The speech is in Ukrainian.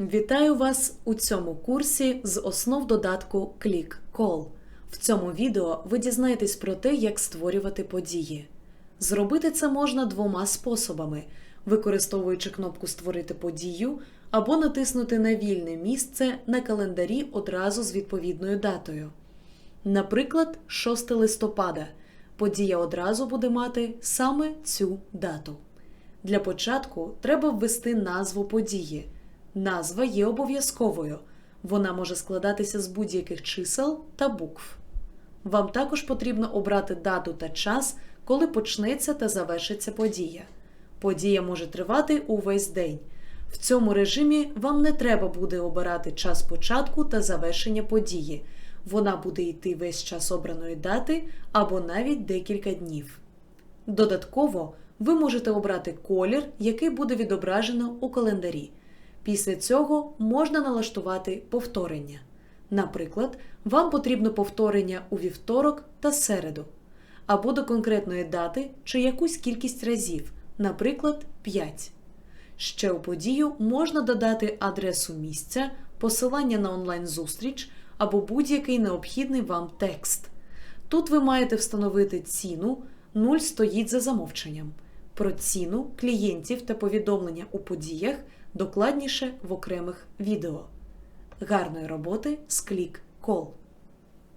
Вітаю вас у цьому курсі з основ додатку Click Call. В цьому відео ви дізнаєтесь про те, як створювати події. Зробити це можна двома способами: використовуючи кнопку Створити подію або натиснути на вільне місце на календарі одразу з відповідною датою. Наприклад, 6 листопада. Подія одразу буде мати саме цю дату. Для початку треба ввести назву події. Назва є обов'язковою. Вона може складатися з будь-яких чисел та букв. Вам також потрібно обрати дату та час, коли почнеться та завершиться подія. Подія може тривати увесь день. В цьому режимі вам не треба буде обирати час початку та завершення події. Вона буде йти весь час обраної дати або навіть декілька днів. Додатково ви можете обрати колір, який буде відображено у календарі. Після цього можна налаштувати повторення. Наприклад, вам потрібно повторення у вівторок та середу, або до конкретної дати чи якусь кількість разів, наприклад, 5. Ще у подію можна додати адресу місця, посилання на онлайн-зустріч або будь-який необхідний вам текст. Тут ви маєте встановити ціну, 0 стоїть за замовченням. Про ціну клієнтів та повідомлення у подіях докладніше в окремих відео. Гарної роботи з Click Call!